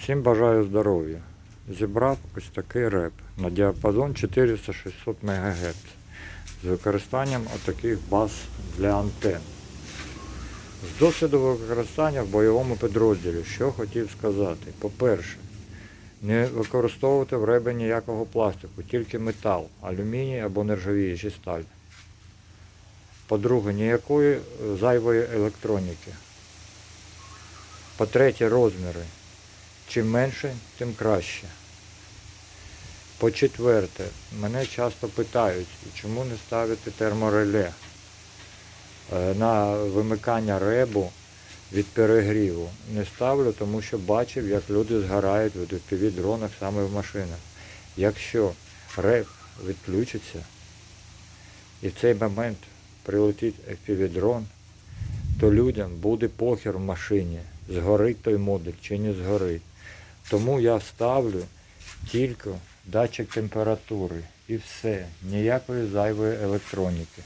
Всім бажаю здоров'я. Зібрав ось такий реп на діапазон 400-600 МГц з використанням отаких баз для антенн. З досвіду використання в бойовому підрозділі, що хотів сказати. По-перше, не використовувати в ребі ніякого пластику, тільки метал, алюміній або нержавіюча сталь. По-друге, ніякої зайвої електроніки. По-третє, розміри. Чим менше, тим краще. По-четверте, мене часто питають, чому не ставити термореле Е, на вимикання ребу від перегріву. Не ставлю, тому що бачив, як люди згорають в FPV-дронах саме в машинах. Якщо реб відключиться і в цей момент прилетить FPV-дрон, то людям буде похер в машині, згорить той модуль чи не згорить. Тому я ставлю тільки датчик температури і все, ніякої зайвої електроніки.